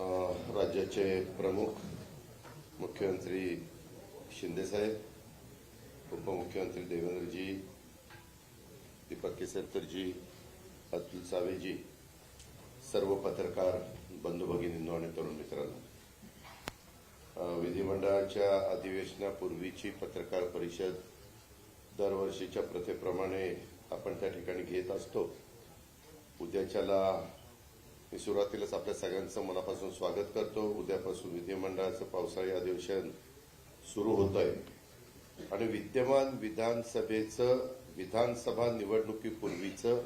राज्याचे प्रमुख मुख्यमंत्री शिंदेसाहेब उपमुख्यमंत्री देवेंद्रजी दीपक केसरकरजी अतुल सावेजी सर्व पत्रकार बंधू भगिनींनो आणि तरुण मित्रांनो. विधिमंडळाच्या अधिवेशनापूर्वीची पत्रकार परिषद दरवर्षीच्या प्रथेप्रमाणे आपण त्या ठिकाणी घेत असतो. उद्याच्याला मी सुरुवातीलाच आपल्या सगळ्यांचं मनापासून स्वागत करतो. उद्यापासून विधिमंडळाचं पावसाळी अधिवेशन सुरू होत आहे आणि विद्यमान विधानसभेचं विधानसभा निवडणुकीपूर्वीचं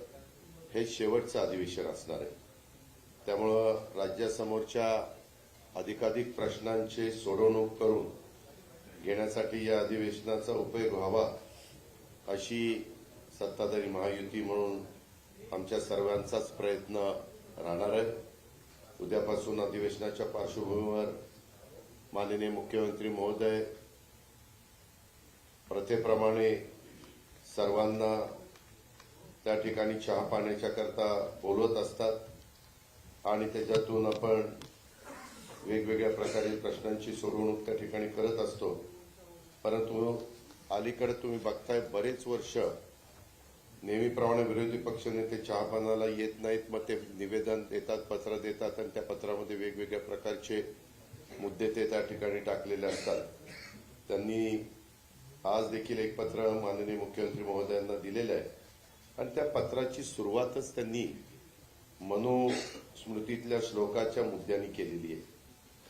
हे शेवटचं अधिवेशन असणार आहे. त्यामुळं राज्यासमोरच्या अधिकाधिक प्रश्नांची सोडवणूक करून घेण्यासाठी या अधिवेशनाचा उपयोग व्हावा अशी सत्ताधारी महायुती म्हणून आमच्या सर्वांचाच प्रयत्न राहणार आहे उद्यापासून अधिवेशनाच्या पार्श्वभूमीवर माननीय मुख्यमंत्री महोदय प्रथेप्रमाणे सर्वांना त्या ठिकाणी चहा पाण्याच्या करता बोलवत असतात आणि त्याच्यातून आपण वेगवेगळ्या प्रकारे प्रश्नांची सोडवणूक त्या ठिकाणी करत असतो. परंतु अलीकडे तुम्ही बघताय बरेच वर्ष नेहमीप्रमाणे विरोधी पक्षनेते चहापानाला येत नाहीत मग ते निवेदन देतात पत्र देतात आणि त्या पत्रामध्ये वेगवेगळ्या प्रकारचे मुद्दे ते त्या ठिकाणी टाकलेले असतात. त्यांनी आज देखील एक पत्र माननीय मुख्यमंत्री महोदयांना दिलेलं आहे. आणि त्या पत्राची सुरुवातच त्यांनी मनोस्मृतीतल्या श्लोकाच्या मुद्द्यांनी केलेली आहे.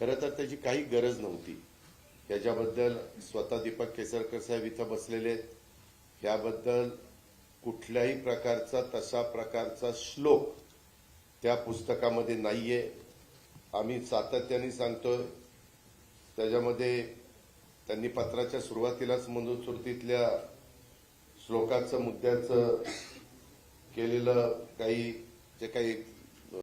खरं तर त्याची काही गरज नव्हती. याच्याबद्दल स्वतः दीपक केसरकर साहेब इथं बसलेले आहेत. याबद्दल कुठल्याही प्रकारचा तसा प्रकारचा श्लोक त्या पुस्तकामध्ये नाहीये. आम्ही सातत्याने सांगतोय. त्याच्यामध्ये त्यांनी पत्राच्या सुरुवातीलाच मनुस्मृतीतल्या श्लोकाचं मुद्द्याचं केलेलं काही जे काही